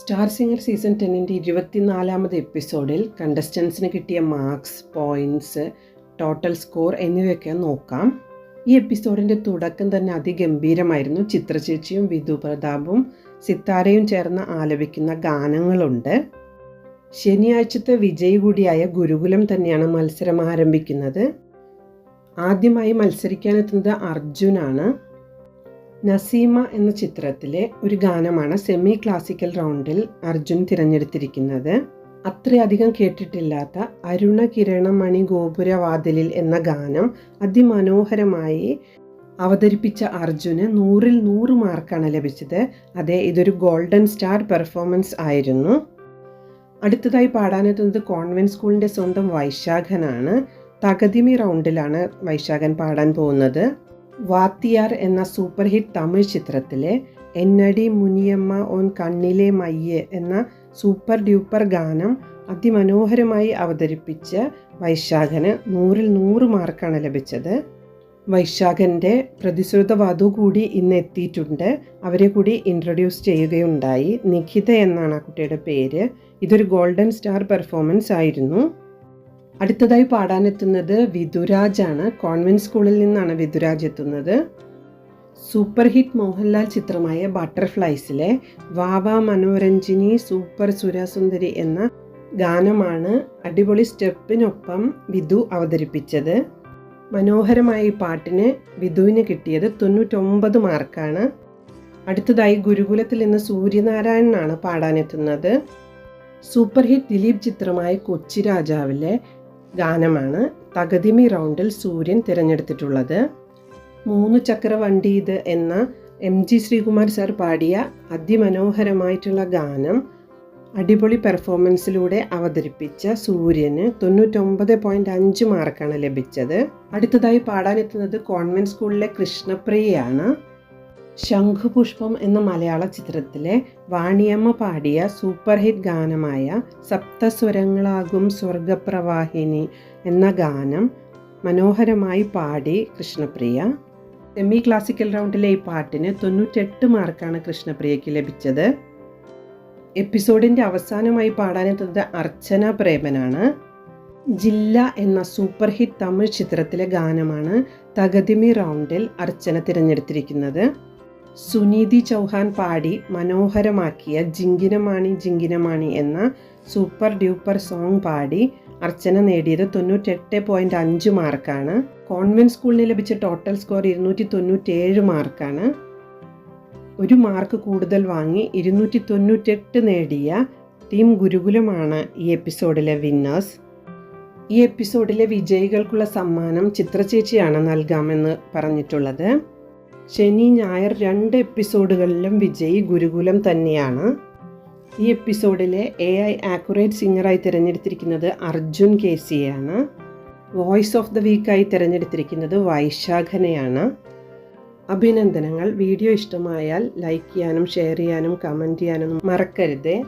Star singer season ടെന്നിന്റെ ഇരുപത്തിനാലാമത് എപ്പിസോഡിൽ കണ്ടസ്റ്റൻസിന് കിട്ടിയ മാർക്സ് പോയിന്റ്സ് ടോട്ടൽ സ്കോർ എന്നിവയൊക്കെ നോക്കാം. ഈ എപ്പിസോഡിന്റെ തുടക്കം തന്നെ അതിഗംഭീരമായിരുന്നു. ചിത്രചേച്ചിയും വിധു പ്രതാപും സിത്താരയും ചേർന്ന് ആലപിക്കുന്ന ഗാനങ്ങളുണ്ട്. ശനിയാഴ്ചത്തെ വിജയി കൂടിയായ ഗുരുകുലം തന്നെയാണ് മത്സരം ആരംഭിക്കുന്നത്. ആദ്യമായി മത്സരിക്കാനെത്തുന്നത് അർജുനാണ്. നസീമ എന്ന ചിത്രത്തിലെ ഒരു ഗാനമാണ് സെമി ക്ലാസിക്കൽ റൗണ്ടിൽ അർജുൻ തിരഞ്ഞെടുത്തിരിക്കുന്നത്. അത്രയധികം കേട്ടിട്ടില്ലാത്ത അരുണ കിരണമണി ഗോപുരവാതിലിൽ എന്ന ഗാനം അതിമനോഹരമായി അവതരിപ്പിച്ച അർജുന് നൂറിൽ നൂറ് മാർക്കാണ് ലഭിച്ചത്. അതെ ഇതൊരു ഗോൾഡൻ സ്റ്റാർ പെർഫോമൻസ് ആയിരുന്നു. അടുത്തതായി പാടാനെത്തുന്നത് കോൺവെന്റ് സ്കൂളിന്റെ സ്വന്തം വൈശാഖനാണ്. തകതിമി റൗണ്ടിലാണ് വൈശാഖൻ പാടാൻ പോകുന്നത്. വാത്തിയാർ എന്ന സൂപ്പർ ഹിറ്റ് തമിഴ് ചിത്രത്തിലെ എന്നടി മുനിയമ്മ ഓൻ കണ്ണിലെ മയ്യ എന്ന സൂപ്പർ ഡ്യൂപ്പർ ഗാനം അതിമനോഹരമായി അവതരിപ്പിച്ച വൈശാഖന് നൂറിൽ നൂറ് മാർക്കാണ് ലഭിച്ചത്. വൈശാഖന്റെ പ്രതിശ്രുത വധു കൂടി ഇന്ന് എത്തിയിട്ടുണ്ട് അവരെ കൂടി ഇൻട്രൊഡ്യൂസ് ചെയ്യുകയുണ്ടായി. നിഖിത എന്നാണ് ആ കുട്ടിയുടെ പേര്. ഇതൊരു ഗോൾഡൻ സ്റ്റാർ പെർഫോമൻസ് ആയിരുന്നു. അടുത്തതായി പാടാനെത്തുന്നത് വിധുരാജാണ്. കോൺവെന്റ് സ്കൂളിൽ നിന്നാണ് വിധുരാജ് എത്തുന്നത്. സൂപ്പർ ഹിറ്റ് മോഹൻലാൽ ചിത്രമായ ബട്ടർഫ്ലൈസിലെ വാവ മനോരഞ്ജിനി സൂപ്പർ സുരസുന്ദരി എന്ന ഗാനമാണ് അടിപൊളി സ്റ്റെപ്പിനൊപ്പം വിധു അവതരിപ്പിച്ചത്. മനോഹരമായ ഈ പാട്ടിന് വിധുവിന് കിട്ടിയത് തൊണ്ണൂറ്റൊമ്പത് മാർക്കാണ്. അടുത്തതായി ഗുരുകുലത്തിൽ നിന്ന് സൂര്യനാരായണനാണ് പാടാനെത്തുന്നത്. സൂപ്പർ ഹിറ്റ് ദിലീപ് ചിത്രമായ കൊച്ചി രാജാവിലെ ഗാനമാണ് തകതിമി റൗണ്ടിൽ സൂര്യൻ തിരഞ്ഞെടുത്തിട്ടുള്ളത്. മൂന്ന് ചക്ര വണ്ടി ഇത് എന്ന എം ജി ശ്രീകുമാർ സാർ പാടിയ അതിമനോഹരമായിട്ടുള്ള ഗാനം അടിപൊളി പെർഫോമൻസിലൂടെ അവതരിപ്പിച്ച സൂര്യന് തൊണ്ണൂറ്റൊമ്പത് പോയിന്റ് അഞ്ച് മാർക്കാണ് ലഭിച്ചത്. അടുത്തതായി പാടാനെത്തുന്നത് കോൺവെന്റ് സ്കൂളിലെ കൃഷ്ണപ്രിയയാണ്. ശംഖുപുഷ്പം എന്ന മലയാള ചിത്രത്തിലെ വാണിയമ്മ പാടിയ സൂപ്പർ ഹിറ്റ് ഗാനമായ സപ്തസ്വരങ്ങളാകും സ്വർഗപ്രവാഹിനി എന്ന ഗാനം മനോഹരമായി പാടി കൃഷ്ണപ്രിയ. സെമി ക്ലാസിക്കൽ റൗണ്ടിലെ ഈ പാട്ടിന് തൊണ്ണൂറ്റെട്ട് മാർക്കാണ് കൃഷ്ണപ്രിയയ്ക്ക് ലഭിച്ചത്. എപ്പിസോഡിന്റെ അവസാനമായി പാടാനെത്തുന്നത് അർച്ചന പ്രേമനാണ്. ജില്ല എന്ന സൂപ്പർ ഹിറ്റ് തമിഴ് ചിത്രത്തിലെ ഗാനമാണ് തകതിമി റൗണ്ടിൽ അർച്ചന തിരഞ്ഞെടുത്തിരിക്കുന്നത്. സുനീതി ചൗഹാൻ പാടി മനോഹരമാക്കിയ ജിങ്കിനമാണി ജിങ്കിനമാണി എന്ന സൂപ്പർ ഡ്യൂപ്പർ സോങ് പാടി അർച്ചന നേടിയത് തൊണ്ണൂറ്റെട്ട് പോയിന്റ് അഞ്ച് മാർക്കാണ്. കോൺവെന്റ് സ്കൂളിന് ലഭിച്ച ടോട്ടൽ സ്കോർ ഇരുന്നൂറ്റി തൊണ്ണൂറ്റേഴ് മാർക്കാണ്. ഒരു മാർക്ക് കൂടുതൽ വാങ്ങി ഇരുന്നൂറ്റി തൊണ്ണൂറ്റെട്ട് നേടിയ ടീം ഗുരുകുലമാണ് ഈ എപ്പിസോഡിലെ വിന്നേഴ്സ്. ഈ എപ്പിസോഡിലെ വിജയികൾക്കുള്ള സമ്മാനം ചിത്രചേച്ചിയാണ് നൽകാമെന്ന് പറഞ്ഞിട്ടുള്ളത്. ശനി ഞായർ രണ്ട് എപ്പിസോഡുകളിലും വിജയി ഗുരുകുലം തന്നെയാണ്. ഈ എപ്പിസോഡിലെ എ ഐ ആക്യുറേറ്റ് സിംഗറായി തിരഞ്ഞെടുത്തിരിക്കുന്നത് അർജുൻ കെ സിയാണ് വോയിസ് ഓഫ് ദ വീക്കായി തിരഞ്ഞെടുത്തിരിക്കുന്നത് വൈശാഖനെയാണ്. അഭിനന്ദനങ്ങൾ. വീഡിയോ ഇഷ്ടമായാൽ ലൈക്ക് ചെയ്യാനും ഷെയർ ചെയ്യാനും കമന്റ് ചെയ്യാനും മറക്കരുതേ.